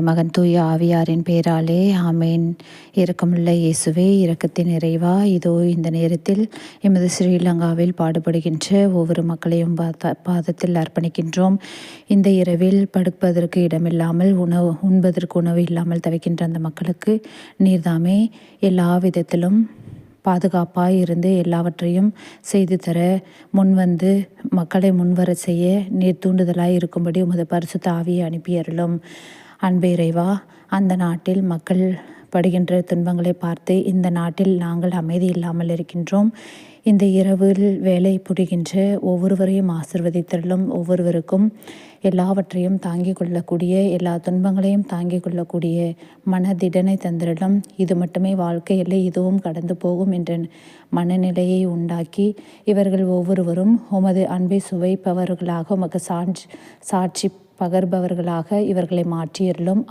மகன் தூய ஆவியாரின் பேராலே ஆமேன். இரக்கமுள்ள இயேசுவே இரக்கத்தின் நிறைவா இதோ இந்த நேரத்தில் எமது ஸ்ரீலங்காவில் பாடுபடுகின்ற ஒவ்வொரு மக்களையும் பாதத்தில் அர்ப்பணிக்கின்றோம். இந்த இரவில் படுப்பதற்கு இடமில்லாமல் உணவு உண்பதற்கு உணவு இல்லாமல் தவிக்கின்ற அந்த மக்களுக்கு நீர்தாமே எல்லா விதத்திலும் பாதுகாப்பாக இருந்து எல்லாவற்றையும் செய்து தர முன்வந்து மக்களை முன்வர செய்ய நீர் தூண்டுதலாய் இருக்கும்படி உமது பரிசுத்த ஆவியை அனுப்பியருளும் அன்பு இறைவா அந்த நாட்டில் மக்கள் படுகின்ற துன்பங்களை பார்த்து இந்த நாட்டில் நாங்கள் அமைதி இல்லாமல் இருக்கின்றோம். இந்த இரவில் வேலை புரிகின்ற ஒவ்வொருவரையும் ஆசிர்வதித்தள்ளும் ஒவ்வொருவருக்கும் எல்லாவற்றையும் தாங்கிக் கொள்ளக்கூடிய எல்லா துன்பங்களையும் தாங்கிக் கொள்ளக்கூடிய மனதிடனை தந்திரலும் இது மட்டுமே வாழ்க்கை இல்லை இதுவும் கடந்து போகும் என்ற மனநிலையை உண்டாக்கி இவர்கள் ஒவ்வொருவரும் உமது அன்பை சுவைப்பவர்களாக உமக்கு சாட்சி சாட்சி பகர்பவர்களாக இவர்களை மாற்றியருளும்.